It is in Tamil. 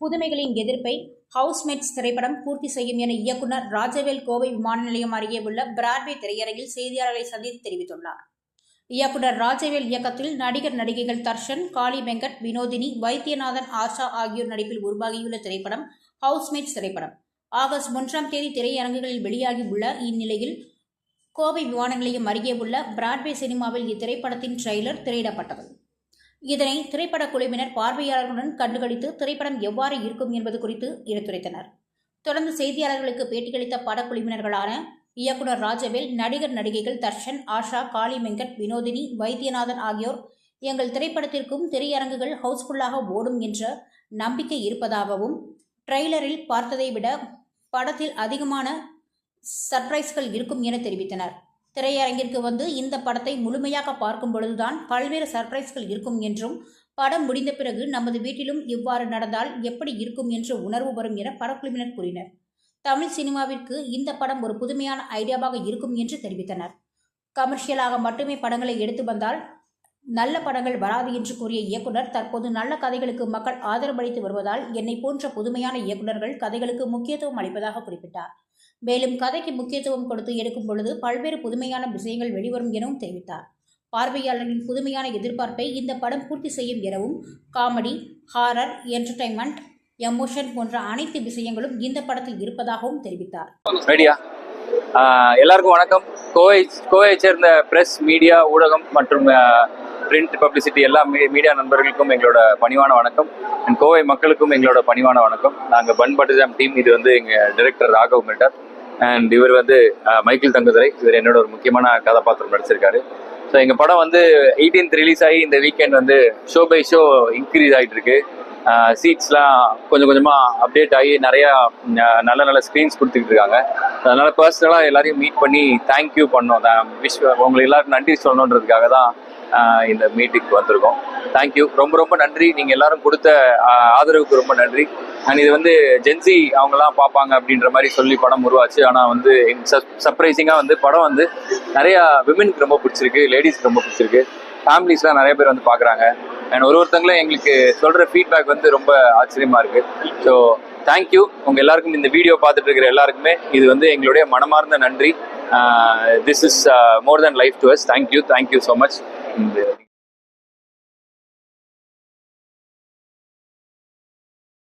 புதுமைகளின் எதிர்ப்பை ஹவுஸ்மேட்ஸ் திரைப்படம் பூர்த்தி செய்யும் என இயக்குனர் ராஜவேல் கோவை விமான நிலையம் அருகே உள்ள பிராட்வே திரையரங்கில் செய்தியாளர்களை சந்தித்து தெரிவித்துள்ளார். இயக்குனர் ராஜவேல் இயக்கத்தில் நடிகர் நடிகைகள் தர்ஷன் காளி வெங்கட் வினோதினி வைத்தியநாதன் ஆஷா ஆகியோர் நடிப்பில் உருவாகியுள்ள திரைப்படம் ஹவுஸ்மேட்ஸ் திரைப்படம். ஆகஸ்ட் ஒன்றாம் தேதி திரையரங்குகளில் வெளியாகியுள்ள இந்நிலையில் கோவை விமான நிலையம் அருகே உள்ள பிராட்வே சினிமாவில் இத்திரைப்படத்தின் ட்ரெய்லர் திரையிடப்பட்டது. இதனை திரைப்பட குழுவினர் பார்வையாளர்களுடன் கண்டுகளித்து திரைப்படம் எவ்வாறு இருக்கும் என்பது குறித்து எடுத்துரைத்தனர். தொடர்ந்து செய்தியாளர்களுக்கு பேட்டியளித்த படக்குழுவினர்களான இயக்குனர் ராஜவேல் நடிகர் நடிகைகள் தர்ஷன் ஆஷா காளி வெங்கட் வினோதினி வைத்தியநாதன் ஆகியோர் எங்கள் திரைப்படத்திற்கும் திரையரங்குகள் ஹவுஸ்ஃபுல்லாக ஓடும் என்ற நம்பிக்கை இருப்பதாகவும் ட்ரெய்லரில் பார்த்ததை விட படத்தில் அதிகமான சர்ப்ரைஸ்கள் இருக்கும் என தெரிவித்தனர். திரையரங்கிற்கு வந்து இந்த படத்தை முழுமையாக பார்க்கும் பொழுதுதான் பல்வேறு சர்ப்ரைஸ்கள் இருக்கும் என்றும் படம் முடிந்த பிறகு நமது வீட்டிலும் இவ்வாறு நடந்தால் எப்படி இருக்கும் என்று உணர்வு வரும் என படக்குழுவினர் கூறினர். தமிழ் சினிமாவிற்கு இந்த படம் ஒரு புதுமையான ஐடியாவாக இருக்கும் என்று தெரிவித்தனர். கமர்ஷியலாக மட்டுமே படங்களை எடுத்து வந்தால் நல்ல படங்கள் வராது என்று கூறிய இயக்குனர் தற்போது நல்ல கதைகளுக்கு மக்கள் ஆதரவளித்து வருவதால் என்னை போன்ற புதுமையான இயக்குனர்கள் கதைகளுக்கு முக்கியத்துவம் அளிப்பதாக குறிப்பிட்டார். மேலும் கதைக்கு முக்கியத்துவம் கொடுத்து எடுக்கும் பொழுது பல்வேறு புதுமையான விஷயங்கள் வெளிவரும் எனவும் தெரிவித்தார். பார்வையாளர்களின் புதுமையான எதிர்பார்ப்பை இந்த படம் பூர்த்தி செய்யும் எனவும் காமெடி ஹாரர் என்டர்டைன்மெண்ட் எமோஷன் போன்ற அனைத்து விஷயங்களும் இந்த படத்தில் இருப்பதாகவும் தெரிவித்தார். ஆஹ் எல்லாருக்கும் வணக்கம். கோவை கோவையை சேர்ந்த பிரஸ் மீடியா ஊடகம் மற்றும் பிரிண்ட் பப்ளிசிட்டி எல்லா மீடியா நண்பர்களுக்கும் எங்களோட பணிவான வணக்கம். அண்ட் கோவை மக்களுக்கும் எங்களோட பணிவான வணக்கம். நாங்கள் பன் டீம் இது வந்து எங்கள் டைரக்டர் ராகவ் மெட்டர். அண்ட் இவர் வந்து மைக்கேல் தங்குதுரை. இவர் என்னோட ஒரு முக்கியமான கதாபாத்திரம் நடிச்சிருக்காரு. ஸோ எங்கள் படம் வந்து 18th ரிலீஸ் ஆகி இந்த வீக்கெண்ட் வந்து ஷோ பை ஷோ இன்க்ரீஸ் ஆகிட்டு இருக்கு சீட்ஸ்லாம் கொஞ்சம் கொஞ்சமாக அப்டேட் ஆகி நிறையா நல்ல நல்ல ஸ்க்ரீன்ஸ் கொடுத்துக்கிட்டு இருக்காங்க. அதனால் பர்சனலாக எல்லாரையும் மீட் பண்ணி தேங்க்யூ பண்ணோம். விஷ் உங்களுக்கு எல்லாருக்கும் நன்றி சொல்லணுன்றதுக்காக தான் இந்த மீட்டிங்க்கு வந்திருக்கோம். தேங்க்யூ ரொம்ப ரொம்ப நன்றி. நீங்கள் எல்லாரும் கொடுத்த ஆதரவுக்கு ரொம்ப நன்றி. அண்ட் இது வந்து ஜென்சி அவங்கெல்லாம் பார்ப்பாங்க அப்படின்ற மாதிரி சொல்லி படம் உருவாச்சு. ஆனால் வந்து சர்ப்ரைசிங்காக வந்து படம் வந்து நிறையா விமனுக்கு ரொம்ப பிடிச்சிருக்கு லேடிஸ்க்கு ரொம்ப பிடிச்சிருக்கு. ஃபேமிலிஸ்லாம் நிறைய பேர் வந்து பார்க்குறாங்க. அண்ட் ஒரு ஒருத்தங்களும் எங்களுக்கு சொல்கிற ஃபீட்பேக் வந்து ரொம்ப ஆச்சரியமாக இருக்குது ஸோ தேங்க்யூ உங்கள் எல்லாருக்கும் இந்த வீடியோ பார்த்துட்டு இருக்கிற எல்லாருக்குமே இது வந்து எங்களுடைய மனமார்ந்த நன்றி. This is more than life to us thank you thank you so much ainda